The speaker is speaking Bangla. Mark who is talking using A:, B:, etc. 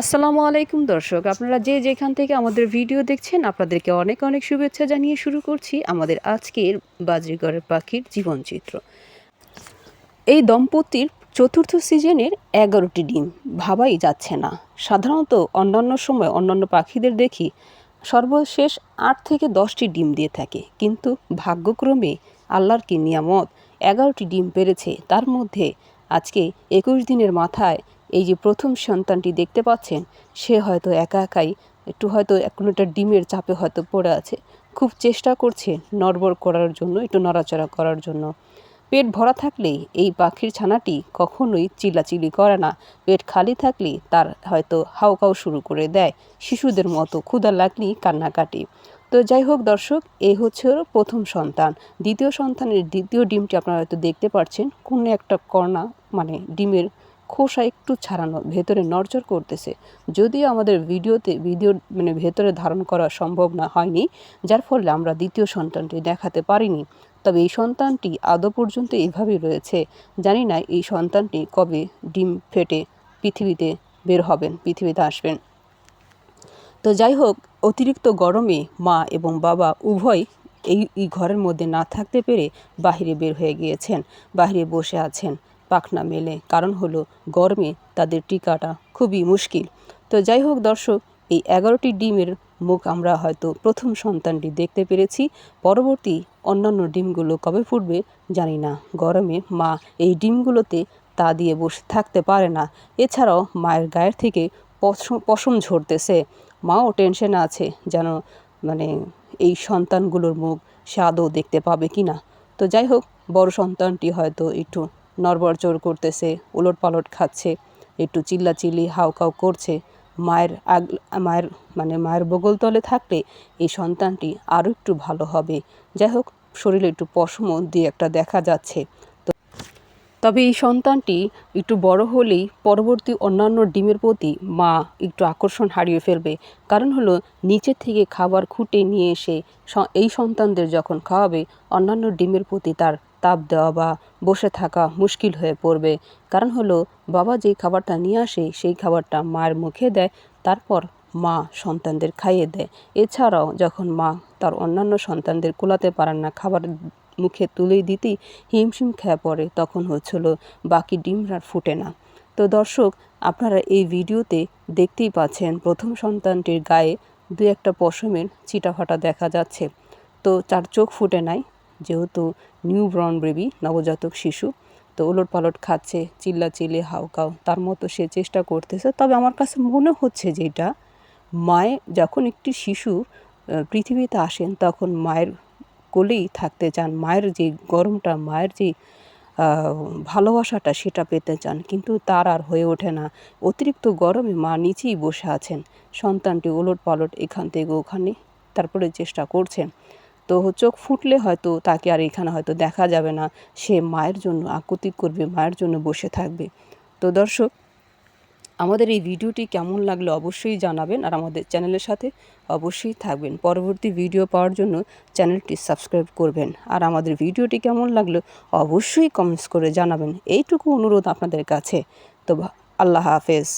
A: আসসালামু আলাইকুম দর্শক, আপনারা যে যেখান থেকে আমাদের ভিডিও দেখছেন, আপনাদেরকে অনেক অনেক শুভেচ্ছা জানিয়ে শুরু করছি আমাদের আজকের বাজরিগড়ের পাখির জীবনচিত্র এই দম্পতির চতুর্থ সিজনের এগারোটি ডিম, ভাবাই যাচ্ছে না। সাধারণত অন্যান্য সময় অন্যান্য পাখিদের দেখি সর্বশেষ আট থেকে দশটি ডিম দিয়ে থাকে। কিন্তু ভাগ্যক্রমে আল্লাহর কি নিয়ামত, এগারোটি ডিম পেরেছে। তার মধ্যে আজকে একুশ দিনের মাথায় এই যে প্রথম সন্তানটি দেখতে পাচ্ছেন, সে হয়তো একা একাই, একটু হয়তো কোনো একটা ডিমের চাপে হয়তো পড়ে আছে। খুব চেষ্টা করছে নড়বড় করার জন্য, একটু নড়াচড়া করার জন্য। পেট ভরা থাকলেই এই পাখির ছানাটি কখনোই চিল্লাচিল্লি করে না। পেট খালি থাকলেই তার হয়তো হাউকাউ শুরু করে দেয়। শিশুদের মতো ক্ষুধা লাগলেই কান্নাকাটি তো যাই হোক দর্শক এই হচ্ছে ওর প্রথম সন্তান। দ্বিতীয় সন্তানের দ্বিতীয় ডিমটি আপনারা হয়তো দেখতে পাচ্ছেন কোনো একটা কর্ণা মানে ডিমের খোসা একটু ছাড়ানো, ভেতরে নড়চড় করতেছে। যদিও আমাদের ভিডিওতে, ভিডিও মানে ভেতরে ধারণ করা সম্ভব না, হয়নি, যার ফলে আমরা দ্বিতীয় সন্তানটি দেখাতে পারিনি। তবে এই সন্তানটি আদৌ পর্যন্ত এভাবেই রয়েছে, জানি না এই সন্তানটি কবে ডিম ফেটে পৃথিবীতে বের হবেন, পৃথিবীতে আসবেন। তো যাই হোক, অতিরিক্ত গরমে মা এবং বাবা উভয় এই ঘরের মধ্যে না থাকতে পেরে বাহিরে বের হয়ে গিয়েছেন, বাহিরে বসে আছেন। পাখনা মেলে। কারণ হলো, গরমে তাদের টিকাটা খুবই মুশকিল। তো যাই হোক দর্শক, এই এগারোটি ডিমের মুখ আমরা হয়তো প্রথম সন্তানটি দেখতে পেরেছি। পরবর্তী অন্যান্য ডিমগুলো কবে ফুটবে জানি না। গরমে মা এই ডিমগুলোতে তা দিয়ে বসে থাকতে পারে না। এছাড়াও মায়ের গায়ের থেকে পশম পশম ঝরতেছে। মাও টেনশনে আছে যেন মানে এই সন্তানগুলোর মুখ সে আদৌ দেখতে পাবে কি না তো যাই হোক, বড় সন্তানটি হয়তো একটু নড়বড়চড় করতেছে উলট পালট খাচ্ছে, একটু চিল্লাচিল্লি হাউকাউ করছে। মায়ের আগ, মায়ের মানে মায়ের বগল তলে থাকলে এই সন্তানটি আরও একটু ভালো হবে। যাই হোক, শরীরে একটু পশমও দিয়ে একটা দেখা যাচ্ছে। তবে এই সন্তানটি একটু বড় হলেই পরবর্তী অন্যান্য ডিমের প্রতি মা একটু আকর্ষণ হারিয়ে ফেলবে। কারণ হলো নিচের থেকে খাবার খুঁটে নিয়ে এসে এই সন্তানদের যখন খাওয়াবে, অন্যান্য ডিমের প্রতি তার তাপ দেওয়া বা বসে থাকা মুশকিল হয়ে পড়বে। কারণ হলো, বাবা যেই খাবারটা নিয়ে আসে, সেই খাবারটা মায়ের মুখে দেয়, তারপর মা সন্তানদের খাইয়ে দেয়। এছাড়াও যখন মা তার অন্যান্য সন্তানদের কোলাতে পারেন না, খাবার মুখে তুলেই দিতেই হিমশিম খেয়ে পড়ে, তখন হচ্ছিল বাকি ডিম আর ফুটে না। তো দর্শক, আপনারা এই ভিডিওতে দেখতেই পাচ্ছেন, প্রথম সন্তানটির গায়ে দু একটা পশমের চিটাফাটা দেখা যাচ্ছে। তো তার চোখ ফুটে নাই যেহেতু নিউ ব্রন বেবি নবজাতক শিশু, তো ওলট পালট খাচ্ছে চিল্লা চিল্লাচিল্লি, হাউকাউ, তার মতো সে চেষ্টা করতেছে। তবে আমার কাছে মনে হচ্ছে যেটা মায়ে যখন একটি শিশু পৃথিবীতে আসেন, তখন মায়ের কোলেই থাকতে চান, মায়ের যে গরমটা, মায়ের যে ভালোবাসাটা, সেটা পেতে চান। কিন্তু তার আর হয়ে ওঠে না। অতিরিক্ত গরমে মা নিচেই বসে আছেন। সন্তানটি ওলট পালট এখান থেকে ওখানে, তারপরে চেষ্টা করছেন। তো চোখ ফুটলে হয়তো তাকে আর এখানে হয়তো দেখা যাবে না। সে মায়ের জন্য আকুতি করবে, মায়ের জন্য বসে থাকবে। তো দর্শক, আমাদের এই ভিডিওটি কেমন লাগল অবশ্যই জানাবেন আর আমাদের চ্যানেলের সাথে অবশ্যই থাকবেন। পরবর্তী ভিডিও পাওয়ার জন্য চ্যানেলটি সাবস্ক্রাইব করবেন। আর আমাদের ভিডিওটি কেমন লাগল অবশ্যই কমেন্টস করে জানাবেন। এইটুকু অনুরোধ আপনাদের কাছে। তো আল্লাহ হাফেজ।